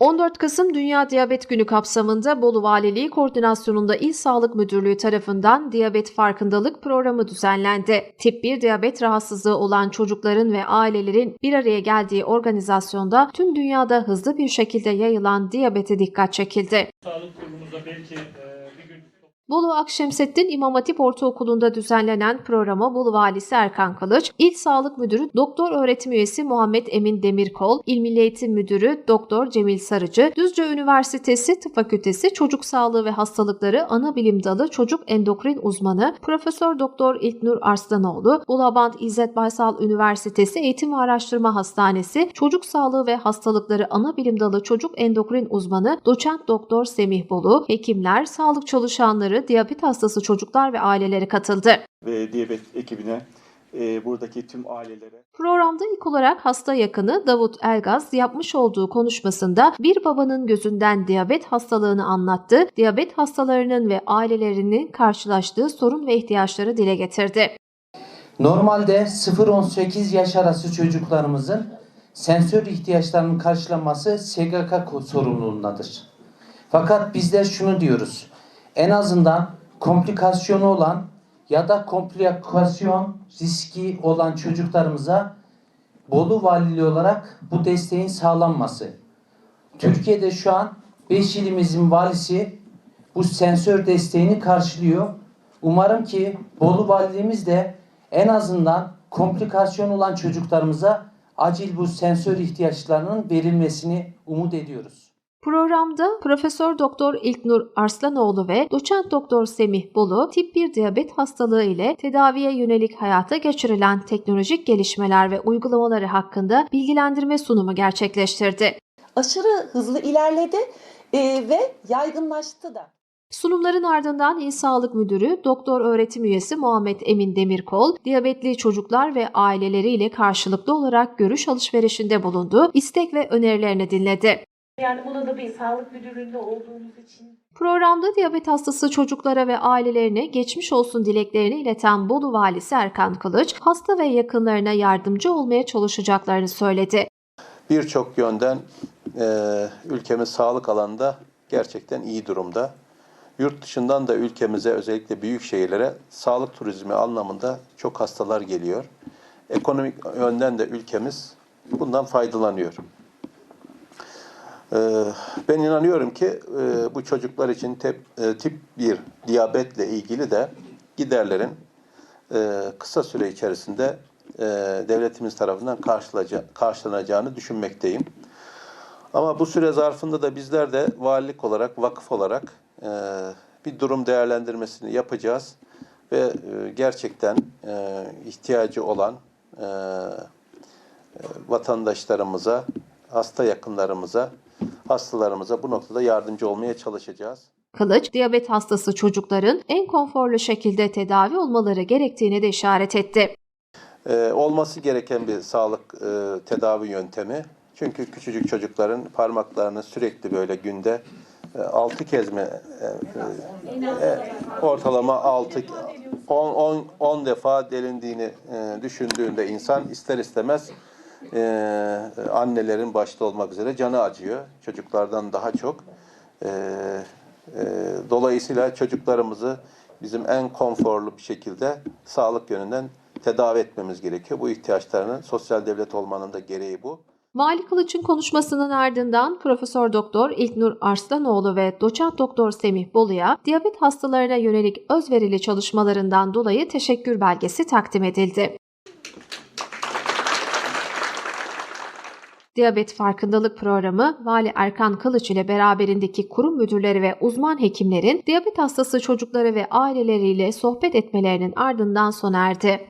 14 Kasım Dünya Diyabet Günü kapsamında Bolu Valiliği koordinasyonunda İl Sağlık Müdürlüğü tarafından diyabet farkındalık programı düzenlendi. Tip 1 diyabet rahatsızlığı olan çocukların ve ailelerin bir araya geldiği organizasyonda tüm dünyada hızlı bir şekilde yayılan diyabete dikkat çekildi. Sağlık kurumumuzda belki Bolu Akşemseddin İmam Hatip Ortaokulu'nda düzenlenen programa Bolu Valisi Erkan Kılıç, İl Sağlık Müdürü Doktor Öğretim Üyesi Muhammed Emin Demirkol, İl Milli Eğitim Müdürü Doktor Cemil Sarıcı, Düzce Üniversitesi Tıp Fakültesi Çocuk Sağlığı ve Hastalıkları Ana Bilim Dalı Çocuk Endokrin Uzmanı Profesör Doktor İlknur Arslanoğlu, Ulabant İzzet Baysal Üniversitesi Eğitim ve Araştırma Hastanesi Çocuk Sağlığı ve Hastalıkları Ana Bilim Dalı Çocuk Endokrin Uzmanı Doçent Doktor Semih Bolu, hekimler, sağlık çalışanları, diyabet hastası çocuklar ve aileleri katıldı. ve diyabet ekibine, e, buradaki tüm ailelere Programda ilk olarak hasta yakını Davut Elgaz yapmış olduğu konuşmasında bir babanın gözünden diyabet hastalığını anlattı, diyabet hastalarının ve ailelerinin karşılaştığı sorun ve ihtiyaçları dile getirdi. Normalde 0-18 yaş arası çocuklarımızın sensör ihtiyaçlarının karşılanması SGK sorumluluğundadır. Fakat bizler şunu diyoruz. En azından komplikasyonu olan ya da komplikasyon riski olan çocuklarımıza Bolu Valiliği olarak bu desteğin sağlanması. Türkiye'de şu an 5 ilimizin valisi bu sensör desteğini karşılıyor. Umarım ki Bolu Valiliğimiz de en azından komplikasyon olan çocuklarımıza acil bu sensör ihtiyaçlarının verilmesini umut ediyoruz. Programda Profesör Doktor İlknur Arslanoğlu ve Doçent Doktor Semih Bolu tip 1 diyabet hastalığı ile tedaviye yönelik hayata geçirilen teknolojik gelişmeler ve uygulamaları hakkında bilgilendirme sunumu gerçekleştirdi. aşırı hızlı ilerledi e, ve yaygınlaştı da. Sunumların ardından İl Sağlık Müdürü Doktor Öğretim Üyesi Muhammed Emin Demirkol, diyabetli çocuklar ve aileleriyle karşılıklı olarak görüş alışverişinde bulundu, istek ve önerilerini dinledi. Yani bunu da bir sağlık müdürlüğünde olduğumuz için Programda diyabet hastası çocuklara ve ailelerine geçmiş olsun dileklerini ileten Bolu Valisi Erkan Kılıç, hasta ve yakınlarına yardımcı olmaya çalışacaklarını söyledi. birçok yönden e, ülkemiz sağlık alanında gerçekten iyi durumda. Yurt dışından da ülkemize özellikle büyük şehirlere sağlık turizmi anlamında çok hastalar geliyor. Ekonomik yönden de ülkemiz bundan faydalanıyor. Ee, Ben inanıyorum ki e, bu çocuklar için e, tip 1 diyabetle ilgili de giderlerin e, kısa süre içerisinde devletimiz tarafından karşılanacağını düşünmekteyim. Ama bu süre zarfında da bizler de valilik olarak, vakıf olarak bir durum değerlendirmesini yapacağız ve gerçekten ihtiyacı olan vatandaşlarımıza, hasta yakınlarımıza, hastalarımıza bu noktada yardımcı olmaya çalışacağız. Kılıç, diyabet hastası çocukların en konforlu şekilde tedavi olmaları gerektiğini de işaret etti. Ee, olması gereken bir sağlık e, tedavi yöntemi. Çünkü küçücük çocukların parmaklarını sürekli böyle günde 6 kez mi e, e, e, ortalama 6 10 10 10 defa delindiğini e, düşündüğünde insan ister istemez e, annelerin başta olmak üzere canı acıyor. Çocuklardan daha çok. E, e, dolayısıyla çocuklarımızı bizim en konforlu bir şekilde sağlık yönünden tedavi etmemiz gerekiyor. Bu ihtiyaçlarının sosyal devlet olmanın da gereği bu. Vali Kılıç'ın konuşmasının ardından Profesör Doktor İlknur Arslanoğlu ve Doçent Doktor Semih Bolu'ya diyabet hastalarına yönelik özverili çalışmalarından dolayı teşekkür belgesi takdim edildi. Diyabet Farkındalık Programı Vali Erkan Kılıç ile beraberindeki kurum müdürleri ve uzman hekimlerin diyabet hastası çocukları ve aileleriyle sohbet etmelerinin ardından sona erdi.